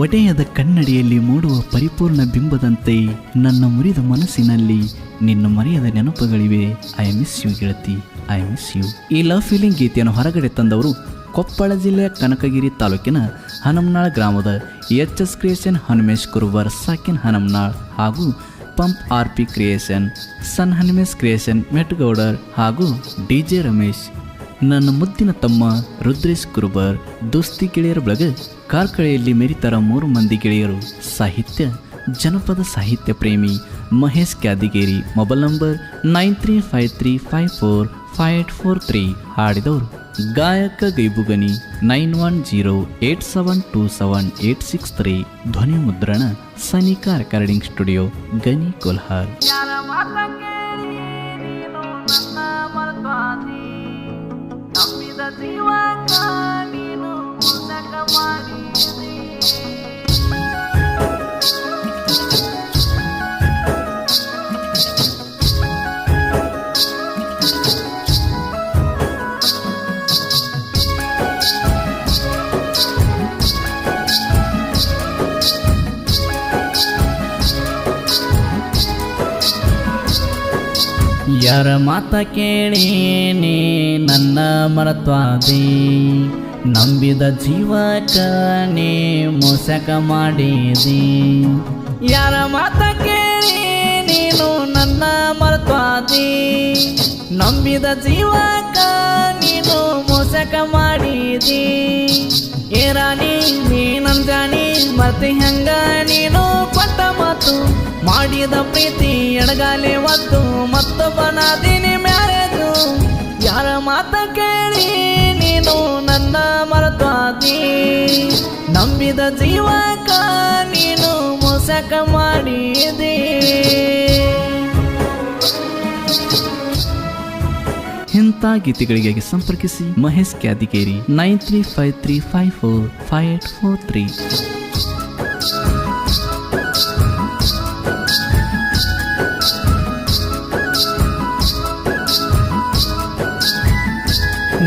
ಒಡೆಯದ ಕನ್ನಡಿಯಲ್ಲಿ ಮೂಡುವ ಪರಿಪೂರ್ಣ ಬಿಂಬದಂತೆ ನನ್ನ ಮುರಿದ ಮನಸ್ಸಿನಲ್ಲಿ ನಿನ್ನ ಮರೆಯದ ನೆನಪುಗಳಿವೆ. ಐ ಮಿಸ್ ಯು ಗೆಳತಿ. ಐ ಮಿಸ್ ಯು ಈ ಲವ್ ಫೀಲಿಂಗ್ ಗೀತೆಯನ್ನು ಹೊರಗಡೆ ತಂದವರು ಕೊಪ್ಪಳ ಜಿಲ್ಲೆಯ ಕನಕಗಿರಿ ತಾಲೂಕಿನ ಹನಮ್ನಾಳ್ ಗ್ರಾಮದ H S creation Hanumesh Kurubar ಸಾಕಿನ್ Hanamnal ಹಾಗೂ pump R P creation, sun Hanumesh creation, Metgoudar ಹಾಗೂ ಡಿ ಜೆ ರಮೇಶ್ ನನ್ನ ಮುದ್ದಿನ ತಮ್ಮ ರುದ್ರೇಶ್ ಕುರುಬರ್ ದೋಸ್ತಿ ಗೆಳೆಯರ ಬಳಗ, ಕಾರ್ಕಳೆಯಲ್ಲಿ ಮೆರಿತರ ಮೂರು ಮಂದಿ ಗೆಳೆಯರು, ಸಾಹಿತ್ಯ, ಜನಪದ ಸಾಹಿತ್ಯ ಪ್ರೇಮಿ Mahesh Kyadigeri, mobile number nine three five three five four five eight four three ಹಾಡಿದವರು ಗಾಯಕ Gaibugani nine one zero eight seven two seven eight six three ಧ್ವನಿ ಮುದ್ರಣ ಸನಿಕಾ ರೆಕಾರ್ಡಿಂಗ್ ಸ್ಟುಡಿಯೋ ಗನಿ ಕೊಲ್ಹಾರ್. ಯಾರ ಮಾತ ಕೇಳಿ ನೀನು ನನ್ನ ಯಾರ ಮಾತ ಕೇಳೇನೆ ನನ್ನ ಮರತ್ವಾದಿ. ನಂಬಿದ ಜೀವಕ ನೀ ಮೋಸಕ ಮಾಡಿದಿ. ಯಾರ ಮಾತ ಕೇಳಿ ನೀನು ನನ್ನ ಮರತ್ವಾದಿ. ನಂಬಿದ ಜೀವಕ ನೀನು ಮೋಸಕ ಮಾಡಿದಿ. ಏ ರಾಣಿ ನೀ ಮತ್ತೆ ಹೆಂಗ ನೀನು ಕೊಟ್ಟ ಮಾತು? ಮಾಡಿದ ಪ್ರೀತಿ ಎಡಗಾಲೆ ಒತ್ತು ಮತ್ತೊಬ್ಬನಾದೀನಿ ಮ್ಯಾರೇಜು. ಯಾರ ಮಾತ ಕೇಳಿ ನೀನು ನನ್ನ ಮರತಾದಿ ನಂಬಿದ ಜೀವಕ ನೀನು ಮೋಸಕ ಮಾಡಿದಿ. ಇಂಥ ಗೀತೆಗಳಿಗಾಗಿ ಸಂಪರ್ಕಿಸಿ Mahesh Kyadigeri nine three five three five four five eight four three.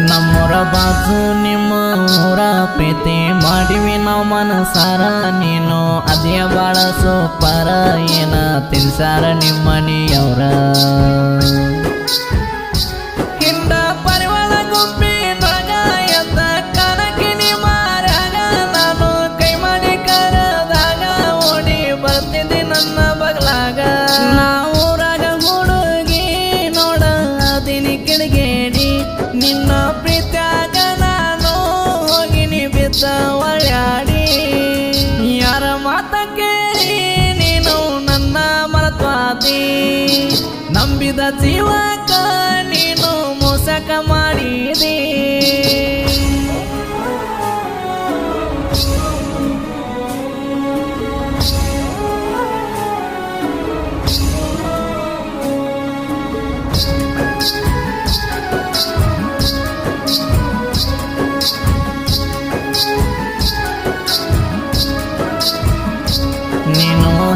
ನಮ್ಮೂರ ಬಾಜು ನಿಮ್ಮ ಊರ ಪ್ರೀತಿ ಮಾಡಿವಿ ನಾವು ಮನಸಾರ ನೀನು. ಅದೇ ಬಾಳ ಸೋಪಾರ, ಏನ ತಿನ್ಸಾರ ನಿಮ್ಮನಿಯವ್ರ. ಕಿಡಿಗೇಡಿ ನಿನ್ನ ಪ್ರೀತ್ಯಾಗ ನಾನು ಹೋಗಿನಿ ಬಿದ್ದ ಒಳ್ಯಾಡಿ. ಯಾರ ಮಾತ ಕೇಳಿ ನೀನು ನನ್ನ ಮರತ್ವಾದಿ. ನಂಬಿದ ಜೀವಕ ನೀನು ಮೋಸಕ ಮಾಡಿದಿ.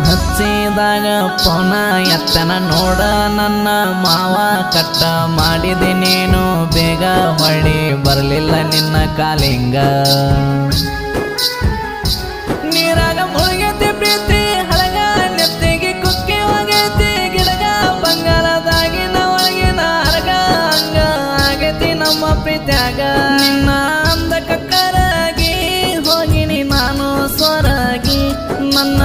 ಹಚ್ಚಿದಾಗ ಪೋನ ಎತ್ತನ ನೋಡ ನನ್ನ ಮಾವ ಕಟ್ಟ ಮಾಡಿದೆ ನೀನು ಬೇಗ ಮಳಿ ಬರಲಿಲ್ಲ ನಿನ್ನ ಕಾಲಿಂಗ. ನೀರಾಗ ಮುಳುಗೈತಿ ಪ್ರೀತಿ, ಹಳಗ ನೆತ್ತಿಗೆ ಕುಕ್ಕಿ ಹೋಗೈತಿ ಗಿಡಗ ಬಂಗಾರದಾಗಿನ ಒಳಗಿನ ಹರಗ ಹಂಗ ಆಗೈತಿ ನಮ್ಮ ಪ್ರೀತ್ಯಾಗ. ನಿನ್ನ ಅಂದ ಕಕ್ಕರಾಗಿ ಹೋಗಿನಿ ನಾನು ಸ್ವರಾಗಿ ನನ್ನ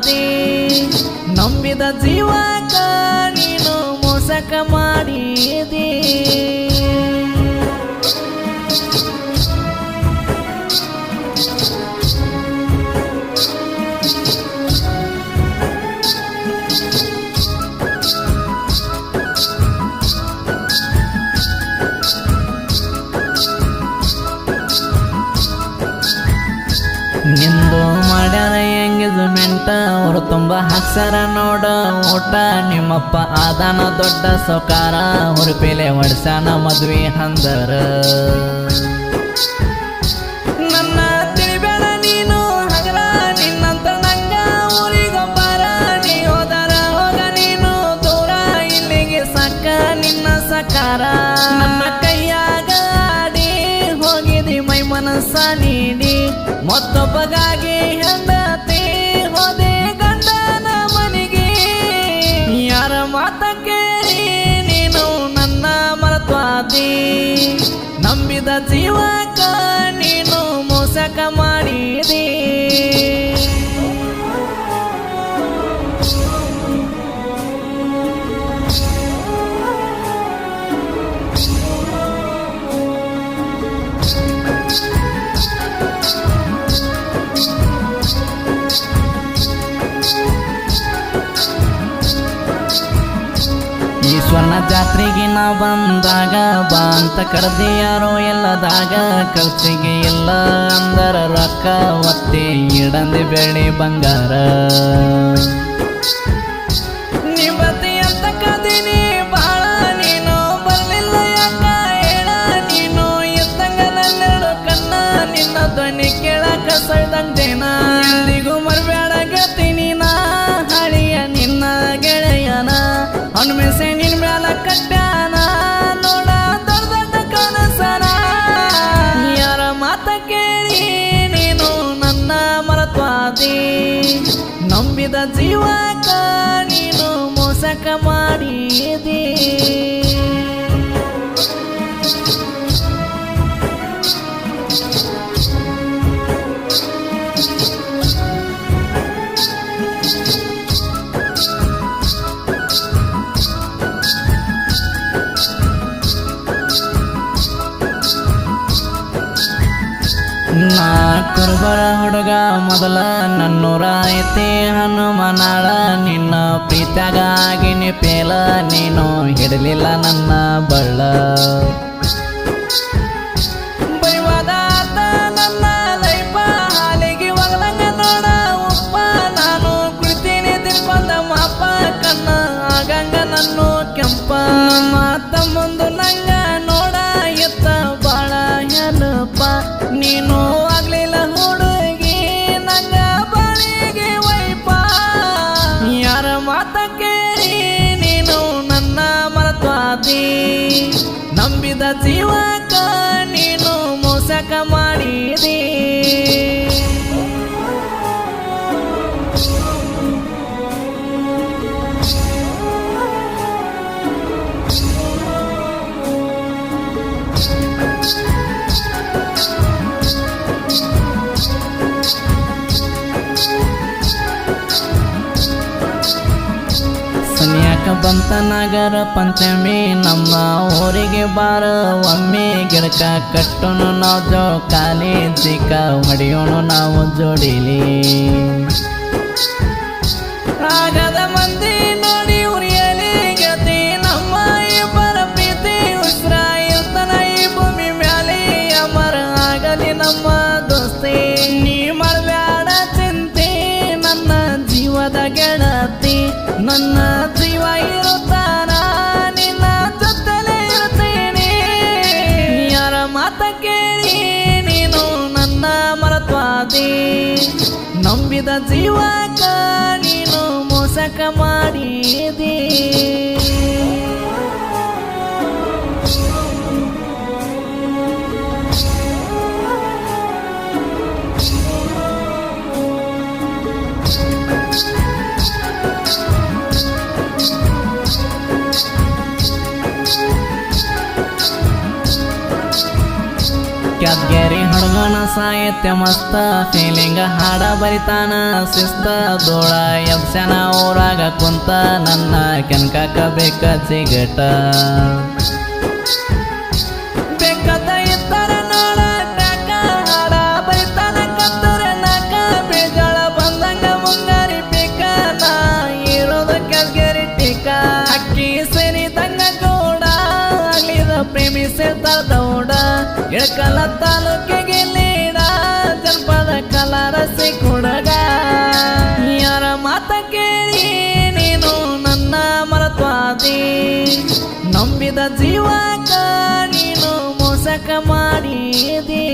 ಮರತ್ವಾದಿ ನಂಬಿದ ಜೀವಕ ನೀನು ಮೋಸಕ ಮಾಡಿದಿ ಅವ್ರು ತುಂಬ ಅಕ್ಷರ ನೋಡ. ಊಟ ನಿಮ್ಮಪ್ಪ ಆದಾನ ದೊಡ್ಡ ಸೌಕಾರ. ಹುರುಪಿಲೆ ಹೊಡ್ಸಾನ ಮದ್ವಿ ಅಂದರ. ನನ್ನ ತಿಳಿಬೇಡ ನಿನ್ನ ಕೈಯಾಗ ಹೋಗಿದಿ ಮೈ ಮನಸ್ಸ ನೀಡಿ. ಮತ್ತೊಬ್ಬಗಾಗಿ ಹೆಂಡತಿ ಹೋದೆ ಗಂಡನ ಮನೆಗೆ. ಯಾರ ಮಾತ ಕೇಳಿ ನೀನು ನನ್ನ ಮರತ್ವಾದಿ. ನಂಬಿದ ಜೀವಕ ನೀನು ಮೋಸಕ ಮಾಡಿದಿ. ಈ ಸ್ವರ್ಣ ಜಾತ್ರೆಗೆ ನಾ ಬಂದಾಗ, ಬಾ ಅಂತ ಕರೆದಿ ಯಾರೋ ಎಲ್ಲದಾಗ. ಖರ್ಚಿಗೆ ಎಲ್ಲ ಅಂದರ ರೊಕ್ಕ, ಒತ್ತೆ ಇಡಂದಿ ಬೆಳೆ ಬಂಗಾರ. ನಂಬಿದ ಜೀವಕ ನೀನು ಮೋಸಕ ಮಾಡಿದಿ. ಕುರುಬರ ಹುಡುಗ ಮೊದಲ ನನ್ನೂರ ಐತಿ ಹನುಮನಾಳ. ನಿನ್ನ ಪ್ರೀತ್ಯಾಗ ನಿಪೇಲ ಪೇಲ, ನೀನು ಹಿಡಲಿಲ್ಲ ನನ್ನ ಬಳ್ಳ. ಬೈವಾದ ಆತ ನನ್ನ ಲೈಫ ಹಾಲಿಗೆ ಒಗಲಂಗ ನೋಡ ಉಪ್ಪ. ನಾನು ಕುಳಿತೀನಿ ತಿರ್ಕೊಂಡ ಮಾಪ, ಕಣ್ಣ ಆಗಂಗ ನನ್ನು ಕೆಂಪ. ಮಾತ ನಂಗ ನೋಡ ಎತ್ತ ಬಾಳ ಹೆಲ್ಪ. ನೀನು ಆಗ್ಲಿಲ್ಲ ಸನ್ಯಾಕ ಬಂತ ನಗರ ಪಂಚಮಿ, ನಮ್ಮ ಊರಿಗೆ ಬಾರ. ಒಮ್ಮೆ ಗಿಡಕ ಕಟ್ಟೋನು ನಾವು ಜೋ ಕಾಲಿ ಹೊಡಿಯೋನು ನಾವು ಜೋಡಿಲಿ. ಆಗದ ಮಂದಿ ನೋಡಿ ಉರಿಯಲಿ ಗತಿ ನಮ್ಮ ಇಬ್ಬರ ಪ್ರೀತಿ ಉಸ್ರ ಈ ಭೂಮಿ ಮ್ಯಾಲೆ ಅಮರ ಆಗಲಿ ನಮ್ಮ ದೋಸ್ತಿ. ನೀ ಮಾಡಬ್ಯಾಡ ಚಿಂತೆ, ನನ್ನ ಜೀವದ ಗೆಳತಿ, ನನ್ನ ಮರತ್ವಾದಿ ನಂಬಿದ ಜೀವಕ ನೀನು ಮೋಸಕ ಮಾಡಿದಿ. ಕ್ಯಾದ್ಗೇರಿ ಹಡಗನ ಸಾಹಿತ್ಯ ಮಸ್ತ. ಫೀಲಿಂಗ ಹಾಡ ಬರಿತಾನ ಶಿಸ್ತ. ದೋಳ ಯಕ್ಷನ ಊರಾಗ ಕುಂತ. ನನ್ನ ಕೆನ್ಕಾಕ ಬೇಕ ಸಿಗಟ ಇಳಕಲ ತಾಲೂಕಿಗೆ ನೀಡ ಜನಪದ ಕಲಾರಸಿ ಕೊಡಗ. ಯಾರ ಮಾತ ಕೇಳಿ ನೀನು ನನ್ನ ಮರತ್ವಾದಿ. ನಂಬಿದ ಜೀವಕ ನೀನು ಮೋಸಕ ಮಾಡಿದಿ.